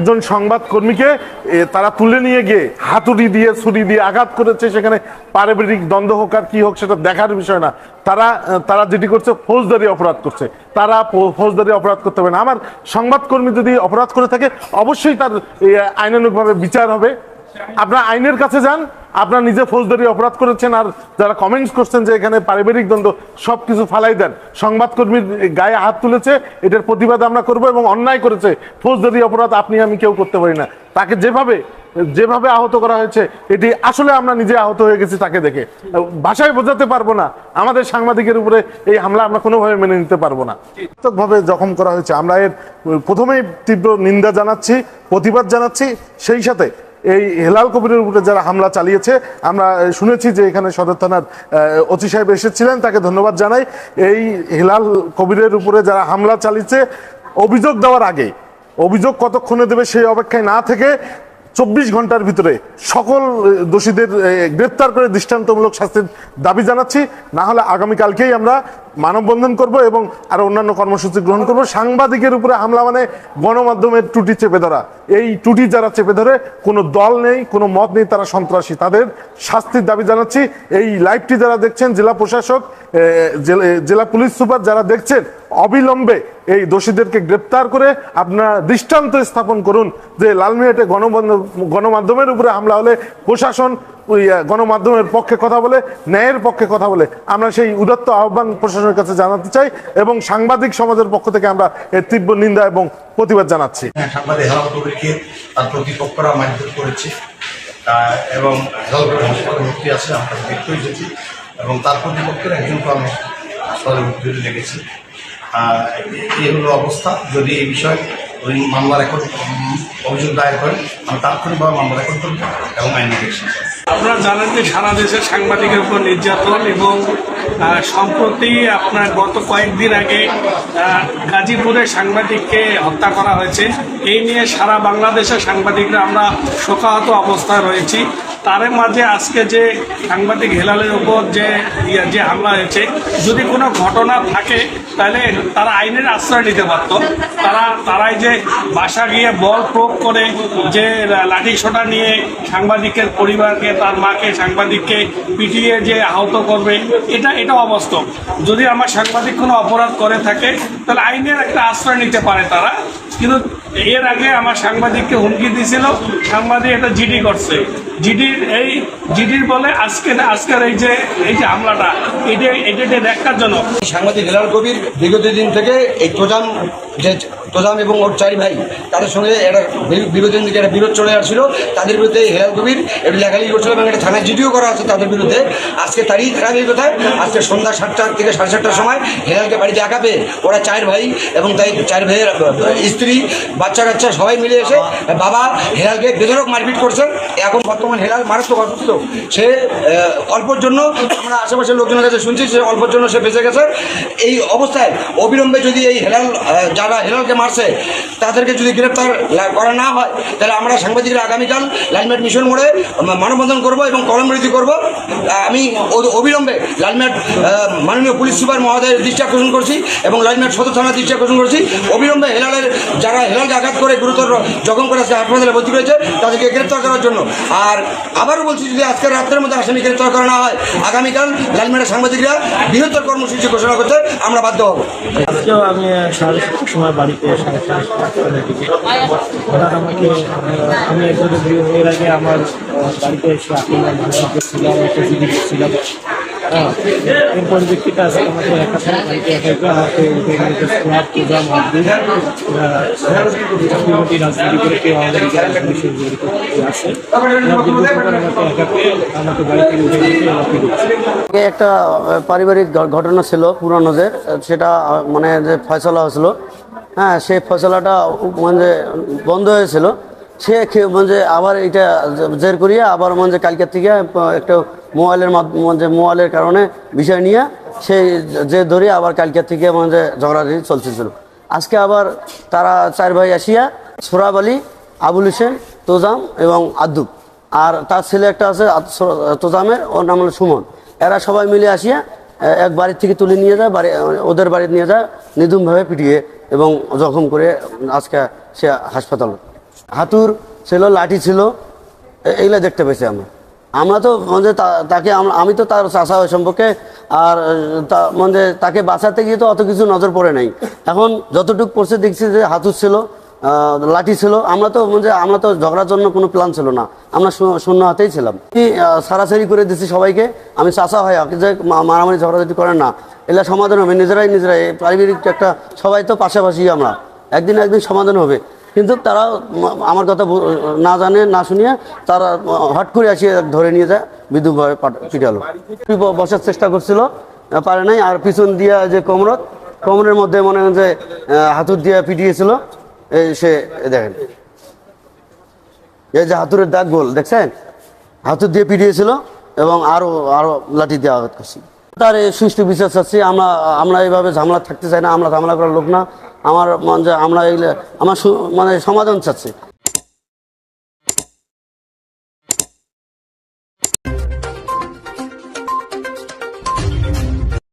একজন সংবাদ কর্মীকে তারা তুলে নিয়ে গিয়ে হাতুড়ি দিয়ে, ছুরি দিয়ে আঘাত করেছে। সেখানে পারিবারিক দ্বন্দ্ব হোক আর কি হোক, সেটা দেখার বিষয় না। তারা তারা যেটি করছে, ফৌজদারি অপরাধ করছে। তারা ফৌজদারি অপরাধ করতে হবে না। আমার সংবাদকর্মী যদি অপরাধ করে থাকে, অবশ্যই তার আইনানুগভাবে বিচার হবে। আপনার আইনের কাছে যান। আপনার নিজে ফৌজদারি অপরাধ করেছেন আর যারা কমেন্টস করছেন যে এখানে পারিবারিক দ্বন্দ্ব সব কিছু ফালাই দেন, সংবাদকর্মীর গায়ে হাত তুলেছে, এটার প্রতিবাদ আমরা করব এবং অন্যায় করেছে, ফৌজদারি অপরাধ আপনি আমি কেউ করতে পারি না। তাকে যেভাবে যেভাবে আহত করা হয়েছে, এটি আসলে আমরা নিজে আহত হয়ে গেছি তাকে দেখে। ভাষায় বোঝাতে পারব না, আমাদের সাংবাদিকের উপরে এই হামলা আমরা কোনোভাবে মেনে নিতে পারব না। ভাবে জখম করা হয়েছে, আমরা এর প্রথমেই তীব্র নিন্দা জানাচ্ছি, প্রতিবাদ জানাচ্ছি, সেই সাথে এই হেলাল কবিরের উপরে যারা হামলা চালিয়েছে, আমরা শুনেছি যে এখানে সদর থানার ওসি সাহেব এসেছিলেন, তাকে ধন্যবাদ জানাই। এই হেলাল কবিরের উপরে যারা হামলা চালিয়েছে, অভিযোগ দেওয়ার আগে, অভিযোগ কতক্ষণে দেবে সেই অপেক্ষায় না থেকে চব্বিশ ঘণ্টার ভিতরে সকল দোষীদের গ্রেপ্তার করে দৃষ্টান্তমূলক শাস্তির দাবি জানাচ্ছি। না হলে আগামীকালকেই আমরা মানববন্ধন করব এবং আরও অন্যান্য কর্মসূচি গ্রহণ করব। সাংবাদিকের উপরে হামলা মানে গণমাধ্যমের টুটি চেপে ধরা। এই টুটি যারা চেপে ধরে, কোনো দল নেই, কোনো মত নেই, তারা সন্ত্রাসী। তাদের শাস্তির দাবি জানাচ্ছি। এই লাইভটি যারা দেখছেন, জেলা প্রশাসক জেলা- পুলিশ সুপার যারা দেখছেন, অবিলম্বে এই দোষীদেরকে গ্রেপ্তার করে আপনারা দৃষ্টান্ত স্থাপন করুন যে লালমিয়াটে গণমাধ্যমের উপরে হামলা হলে প্রশাসন গণমাধ্যমের পক্ষে কথা বলে ন্যায়ের পক্ষে কথা বলে। আমরা সেই উদাত্ত আহ্বান প্রশাসনের কাছে জানাতে চাই এবং সাংবাদিক সমাজের পক্ষ থেকে আমরা এর তীব্র নিন্দা এবং প্রতিবাদ জানাচ্ছি। হ্যাঁ, এবং এবং তার প্রতিপক্ষের হাসপাতালে ভর্তি এই হলো অবস্থা। যদি এই বিষয়ে ওই মামলা রেকর্ড অভিযোগ দায়ের করেন। আমি তাৎক্ষণিকভাবে মামলা রেকর্ড করব এবং আইনি দেখছি আপনারা জানেন যে সারা দেশের সাংবাদিকের উপর নির্যাতন এবং সম্প্রতি আপনার গত কয়েকদিন আগে গাজীপুরে সাংবাদিককে হত্যা করা হয়েছে। এই নিয়ে সারা বাংলাদেশের সাংবাদিকরা আমরা শোকাহত অবস্থায় রয়েছি। তার মাঝে আজকে যে সাংবাদিক হেলালের উপর যে যে হামলা হয়েছে, যদি কোনো ঘটনা থাকে, তাহলে তারা আইনের আশ্রয় নিতে পারত। তারা, তারাই যে বাসা গিয়ে বল প্রয়োগ করে যে লাঠি সোটা নিয়ে সাংবাদিকের পরিবারকে, তার মাকে, সাংবাদিককে পিটিয়ে যে আহত করবে, এটা এটা অবাস্তব। যদি আমার সাংবাদিক কোনো অপরাধ করে থাকে, তাহলে আইনের একটা আশ্রয় নিতে পারে তারা। কিন্তু এর আগে আমার সাংবাদিককে হুমকি দিয়েছিল, সাংবাদিক একটা জিডি করছে। জিডির এই, জিডির বলে আজকে আজকের এই যে এই যে হামলাটা এটা এটা দেখাজনক সাংবাদিক হেলাল কবির বিগত দিন থেকে এই তোজাম, যে তোজাম এবং ওর চারি ভাই, তাদের সঙ্গে একটা বিগত দিন থেকে একটা বিরোধ চলে আসছিল। তাদের বিরুদ্ধে হেলাল কবির একটু লেখালেখি করছিল এবং একটা থানায় জিডিও করা আছে তাদের বিরুদ্ধে। আজকে তারই ধারাবাহিকতায় আজকে সন্ধ্যা সাতটা থেকে সাড়ে সাতটার সময় হেলালকে বাড়িতে একা পেয়ে ওরা চার ভাই এবং তাই চার ভাইয়ের স্ত্রী বাচ্চা কাচ্চা সবাই মিলে এসে বাবা হেলালকে বেদরক মারপিট করছেন। এখন বর্তমান হেলাল মারাত্মক অসুস্থ, সে অল্পর জন্য আমরা আশেপাশের লোকজনের কাছে শুনছি, সে অল্পর জন্য সে বেঁচে গেছে। এই অবস্থায় অবিলম্বে যদি এই হেলাল যারা হেলালকে মারছে, তাদেরকে যদি গ্রেপ্তার করা না হয়, তাহলে আমরা সাংবাদিকরা আগামীকাল লালমেট মিশন মোড়ে মানববন্ধন করব এবং কলমরীতি করব। আমি অবিলম্বে লালমেট মাননীয় পুলিশ সুপার মহোদয়ের দৃষ্টি আকর্ষণ করছি এবং লালমেট সদর থানার দৃষ্টি আকর্ষণ করছি। অবিলম্বে হেলালের, যারা হেলালকে আঘাত করে গুরুতর জখম করে আজকে হাসপাতালে ভর্তি রয়েছে তাদেরকে গ্রেপ্তার করার জন্য। আর আবারও বলছি, যদি আজকের রাত্রের মধ্যে আসামি গ্রেপ্তার করা না হয়, আগামীকাল লালমেটের সাংবাদিকরা বৃহত্তর কর্মসূচি ঘোষণা করতে আমরা বাধ্য হব। আজকেও আমি সাড়ে সময় বাড়িতে আমি এর আগে আমার বাড়িতে এসে আপনার ছিলাম, একটা জিনিস ছিলাম এর পরিপ্রেক্ষিতে আজকে আমাকে একা থাকে বাড়িতে একা একা আমাকে উঠে নিতে স্ল্যাব পূজা মাধ্যম রাজনীতি করে কেউ আমাদের একটা পারিবারিক ঘটনা ছিল পুরানো যে, সেটা মানে যে ফয়সলা হয়েছিল। হ্যাঁ সেই ফয়সলাটা মানে বন্ধ হয়েছিল। সে মানে আবার এটা জের করিয়া আবার মানে কালকের থেকে একটা মোবাইলের মানে মোবাইলের কারণে বিষয় নিয়ে সেই যে ধরে আবার কালকের থেকে মানে ঝগড়াঝাড়ি চলতেছিল। আজকে আবার তারা চার ভাই আসিয়া সোরাব আলী, আবুল হোসেন, তোজাম এবং আদ্দুব আর তার ছেলে একটা আছে তোজামের, ওর নাম হলো সুমন। এরা সবাই মিলে আসিয়া এক বাড়ির থেকে তুলে নিয়ে যায়, বাড়ি, ওদের বাড়িতে নিয়ে যায়, নিধুমভাবে পিটিয়ে এবং জখম করে আজকে সে হাসপাতাল হাতুর ছিল, লাঠি ছিল এইগুলা দেখতে পেয়েছি আমরা। আমরা তো মানে তাকে আমি তো তার চাষা ওই সম্পর্কে, আর মানে তাকে বাঁচাতে গিয়ে তো অত কিছু নজর পড়ে নাই। এখন যতটুকু পড়ছে দেখছি যে হাতুর ছিল লাঠি ছিল। আমরা তো মানে আমরা তো ঝগড়ার জন্য কোনো প্ল্যান ছিল না। আমরা শূন্য- হাতেই ছিলাম। কি সারাসারি করে দিচ্ছি সবাইকে। আমি চাষা হয় যে মারামারি ঝগড়াঝাটি করেন না। এগুলা সমাধান হবে, নিজেরাই নিজেরাই। পারিবারিক একটা, সবাই তো পাশাপাশি আমরা। একদিন একদিন সমাধান হবে। কিন্তু তারা আমার কথা না জানে, না শুনিয়ে তারা হট করে আসিয়ে ধরে নিয়ে যায়, বিদ্যুৎ ভয়ে পাঠ- পিটালো বসার চেষ্টা করছিল পারে নাই। আর পিছন দিয়া যে কোমরত, কোমরের মধ্যে মনে হয় যে হাতুর দিয়ে পিটিয়েছিল এই সে দেখেন। এই যে হাতুরের দাগ গোল দেখছেন? হাতুর দিয়ে পিটিয়েছিল এবং আরও আরও লাঠি দিয়ে আঘাত করছি। তার সুষ্ঠু বিশ্বাস চাচ্ছি, আমরা আমরা এইভাবে ঝামেলা থাকতে চাই না, আমরা ঝামেলা করার লোক না। আমার মন আমরা এগুলো আমার মানে সমাধান চাচ্ছি।